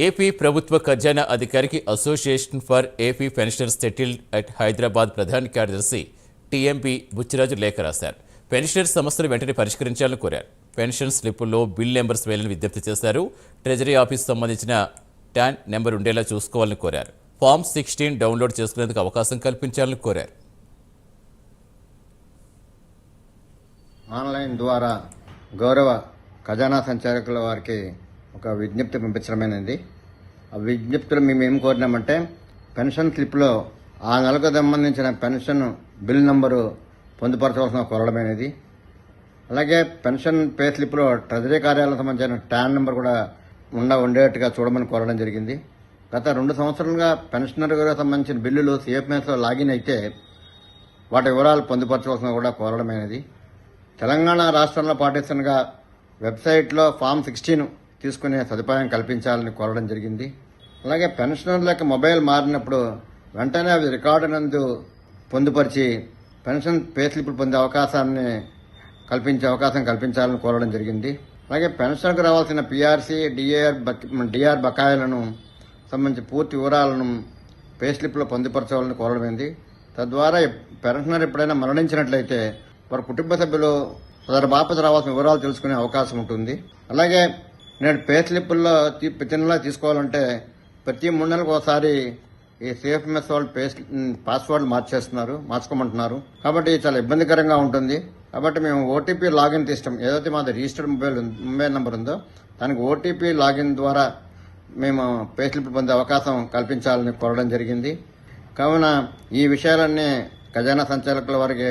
AP ప్రభుత్వ ఖజానా అధికారికి association for AP pensioners settled at Hyderabad ప్రధాన కార్యదర్శి టీఎంపీ బుచ్చిరాజు లేఖ రాశారు. పెన్షనర్ సమస్యలు వెంటనే పరిష్కరించాలని కోరారు. పెన్షన్ స్లిప్పుల్లో బిల్ నెంబర్స్ వేయాలని విజ్ఞప్తి చేశారు. ట్రెజరీ ఆఫీస్ సంబంధించిన ట్యాన్ నెంబర్ ఉండేలా చూసుకోవాలని కోరారు. ఫామ్ సిక్స్టీన్ డౌన్లోడ్ చేసుకునేందుకు అవకాశం కల్పించాలని కోరారు. ఆన్లైన్ ద్వారా గౌరవ ఖజానా సంచాలకుల వారికి ఒక విజ్ఞప్తి పంపించడమైనది ఆ విజ్ఞప్తిలో మేము ఏం కోరినామంటే పెన్షన్ స్లిప్లో ఆ నెలకు సంబంధించిన పెన్షన్ బిల్ నంబరు పొందుపరచవలసిన కోరడమైనది. అలాగే పెన్షన్ పే స్లిప్లో ట్రెజరీ కార్యాలయం సంబంధించిన ట్యాన్ నెంబర్ కూడా ఉండ ఉండేట్టుగా చూడమని కోరడం జరిగింది. గత రెండు సంవత్సరాలుగా పెన్షనర్ సంబంధించిన బిల్లులు సిఎఫ్ఎస్లో లాగిన్ అయితే వాటి వివరాలు పొందుపరచవలసిన కూడా కోరడమైనది. తెలంగాణ రాష్ట్రంలో పాటిస్తుండగా వెబ్సైట్లో ఫామ్ సిక్స్టీన్ తీసుకునే సదుపాయం కల్పించాలని కోరడం జరిగింది. అలాగే పెన్షనర్లకు మొబైల్ మారినప్పుడు వెంటనే అవి రికార్డు నందు పొందుపరిచి పెన్షన్ పే స్లిప్లు పొందే అవకాశాన్ని కల్పించే అవకాశం కల్పించాలని కోరడం జరిగింది. అలాగే పెన్షన్కు రావాల్సిన పీఆర్సీ డిఏఆర్ డిఆర్ బకాయిలను సంబంధించి పూర్తి వివరాలను పే స్లిప్లో పొందుపరచాలని కోరడమైంది తద్వారా పెన్షనర్ ఎప్పుడైనా మరణించినట్లయితే వారి కుటుంబ సభ్యులు సదరు బాపత రావాల్సిన వివరాలు తెలుసుకునే అవకాశం ఉంటుంది. అలాగే నేడు పే స్లిప్పుల్లో తీ- ప్రతి నెలా తీసుకోవాలంటే ప్రతి మూడు నెలలకు ఒకసారి ఈ సిఎఫ్ఎంఎస్ వాళ్ళు పే పాస్వర్డ్ మార్చేస్తున్నారు మార్చుకోమంటున్నారు. కాబట్టి చాలా ఇబ్బందికరంగా ఉంటుంది. కాబట్టి మేము ఓటీపీ లాగిన్ తీస్తాం. ఏదైతే మాది రిజిస్టర్డ్ మొబైల్ మొబైల్ నెంబర్ ఉందో దానికి ఓటీపీ లాగిన్ ద్వారా మేము పే స్లిప్ పొందే అవకాశం కల్పించాలని కోరడం జరిగింది. కావున ఈ విషయాలన్నీ ఖజానా సంచాలకుల వారికి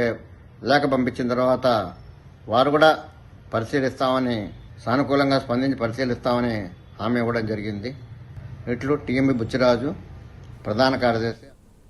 లేఖ పంపించిన తర్వాత వారు కూడా పరిశీలిస్తామని సానుకూలంగా స్పందించి పరిశీలిస్తామని హామీ ఇవ్వడం జరిగింది. ఇట్లు టీఎంబి బుచ్చిరాజు ప్రధాన కార్యదర్శి